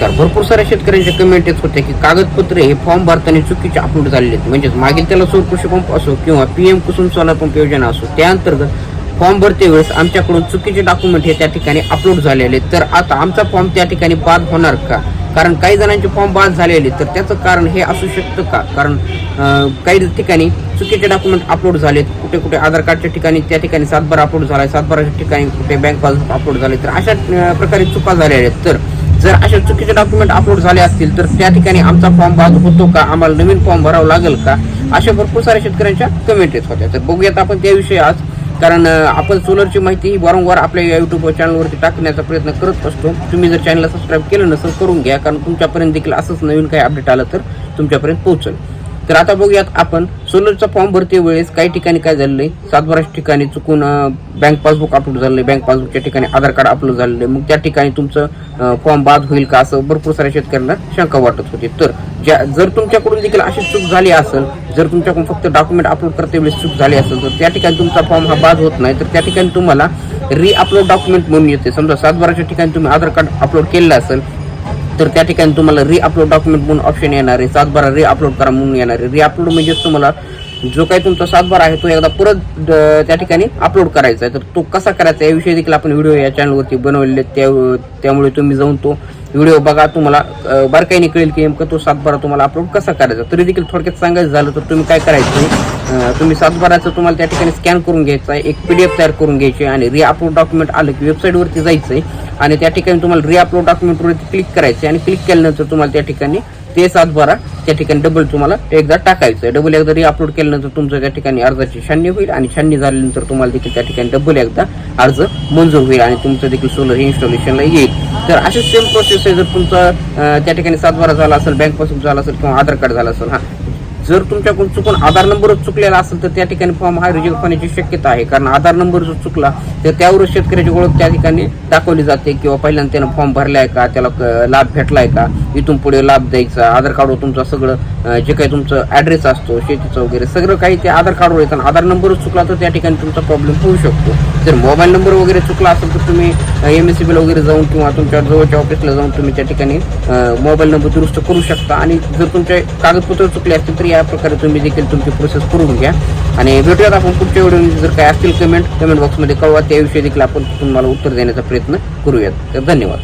नमस्कार. भरपूर साऱ्या शेतकऱ्यांच्या कमेंट येत होत्या की कागदपत्रे हे फॉर्म भरताना चुकीचे अपलोड झालेले आहेत. म्हणजेच मागील त्याला सौर कृषी पंप असो किंवा P M Kusum solar pump योजना असो त्या अंतर्गत फॉर्म भरते वेळेस आमच्याकडून चुकीचे डॉक्युमेंट हे त्या ठिकाणी अपलोड झालेले आहेत. तर आता आमचा फॉर्म त्या ठिकाणी बाद होणार का? कारण काही जणांचे फॉर्म बाद झालेले तर त्याचं कारण हे असू शकतं का? कारण काही ठिकाणी चुकीचे डॉक्युमेंट अपलोड झालेत. कुठे कुठे आधार कार्डच्या ठिकाणी त्या ठिकाणी सातबारा अपलोड झाला आहे सातबाराच्या ठिकाणी कुठे बँक पासबुक अपलोड झाले. तर अशा प्रकारे चुका झालेल्या आहेत. तर जर अशा चुकीचे डॉक्युमेंट अपलोड झाले असतील तर त्या ठिकाणी आमचा फॉर्म बाद होतो का? आम्हाला नवीन फॉर्म भरावा लागेल का? अशा भरपूर साऱ्या शेतकऱ्यांच्या कमेंट येत होत्या. तर बघूयात आपण त्याविषयी आज. कारण आपण सोलरची माहिती ही वारंवार आपल्या युट्यूब चॅनलवरती टाकण्याचा प्रयत्न करत असतो. तुम्ही जर चॅनलला सबस्क्राईब केलं नसेल करून घ्या. कारण तुमच्यापर्यंत देखील असंच नवीन काही अपडेट आलं तर तुमच्यापर्यंत पोहोचेल. तर आता बघूयात आपण सोलरचा फॉर्म भरते वेळेस काही ठिकाणी काय झालेलं आहे सातबारा ठिकाणी चुकून बँक पासबुक अपलोड झालेलं आहे बँक पासबुकच्या ठिकाणी आधार कार्ड अपलोड झालेलं आहे मग त्या ठिकाणी तुमचं फॉर्म बाद होईल का असं भरपूर साऱ्या शेतकऱ्यांना शंका वाटत होती. तर ज्या जर तुमच्याकडून देखील अशी चूक झाली असेल जर तुमच्याकडून फक्त डॉक्युमेंट अपलोड करते वेळेस चूक झाली असेल तर त्या ठिकाणी तुमचा फॉर्म हा बाद होत नाही. तर त्या ठिकाणी तुम्हाला री अपलोड डॉक्युमेंट म्हणून येते. समजा सातबाराच्या ठिकाणी तुम्ही आधार कार्ड अपलोड केलेलं असेल तर त्या ठिकाणी तुम्हाला रिअपलोड डॉक्युमेंट म्हणून ऑप्शन येणार आहे. सातबारा रीअपलोड करा म्हणून येणार आहे. रिअपलोड म्हणजेच तुम्हाला जो काही तुमचा सातबारा आहे तो एकदा परत त्या ठिकाणी अपलोड करायचा आहे. तर तो कसा करायचा याविषयी देखील आपण व्हिडिओ या चॅनलवरती बनवलेले आहेत. त्या त्यामुळे तुम्ही जाऊन तो व्हिडिओ बघा. तुम्हाला बारकाईने कळेल की नेमकं तो सातबारा तुम्हाला अपलोड कसा करायचा. तरी देखील थोडक्यात सांगायचं झालं तर तुम्ही काय करायचं? तुम्ही सातबाराचं तुम्हाला त्या ठिकाणी स्कॅन करून घ्यायचा आहे. एक पी डी एफ तयार करून घ्यायची आणि रिअपलोड डॉक्युमेंट आलं की वेबसाईटवरती जायचं आहे आणि त्या ठिकाणी तुम्हाला रिअपलोड डॉक्युमेंटवरती क्लिक करायचं आणि क्लिक केल्यानंतर तुम्हाला त्या ठिकाणी ते सातबारा त्या ठिकाणी डबल तुम्हाला एकदा टाकायचं आहे डबल एकदा रिअपलोड केल्यानंतर तुमचं त्या ठिकाणी अर्जाची छाननी होईल आणि छाननी झाल्यानंतर तुम्हाला देखील त्या ठिकाणी डबल एकदा अर्ज मंजूर होईल आणि तुमचं देखील सोलर इन्स्टॉलेशनला येईल. तर अशी सेम प्रोसेस आहे. जर तुमचा त्या ठिकाणी सातबारा झाला असेल बँक पासबुक झाला असेल किंवा आधार कार्ड झाला असेल हा जर तुमच्याकडून चुकून आधार नंबरच चुकलेला असेल तर त्या ठिकाणी फॉर्म हा रिजेक्ट होण्याची शक्यता आहे. कारण आधार नंबर जर चुकला तर त्यावरच शेतकऱ्याची ओळख त्या ठिकाणी दाखवली जाते किंवा पहिल्यांदा त्यानं फॉर्म भरलाय का त्याला लाभ लाभ भेटलाय का इथून पुढे लाभ द्यायचा आधार कार्डवर तुमचं सगळं जे काही तुमचं ॲड्रेस असतो शेतीचं वगैरे सगळं काही ते आधार कार्डवर येतं आणि आधार नंबरच चुकला तर त्या ठिकाणी तुमचा प्रॉब्लेम होऊ शकतो. जर मोबाईल नंबर वगैरे चुकला असेल तर तुम्ही एम एस सी बीला वगैरे जाऊन किंवा तुमच्या जवळच्या ऑफिसला जाऊन तुम्ही त्या ठिकाणी मोबाईल नंबर दुरुस्त करू शकता. आणि जर तुमचे कागदपत्र चुकले असतील तर या प्रकारे तुम्ही देखील तुमची प्रोसेस करून घ्या. आणि भेटूयात आपण पुढच्या व्हिडिओ जर काय असतील कमेंट कमेंट बॉक्समध्ये कळवा. त्याविषयी देखील आपण तुम्हाला उत्तर देण्याचा प्रयत्न करूयात. तर धन्यवाद.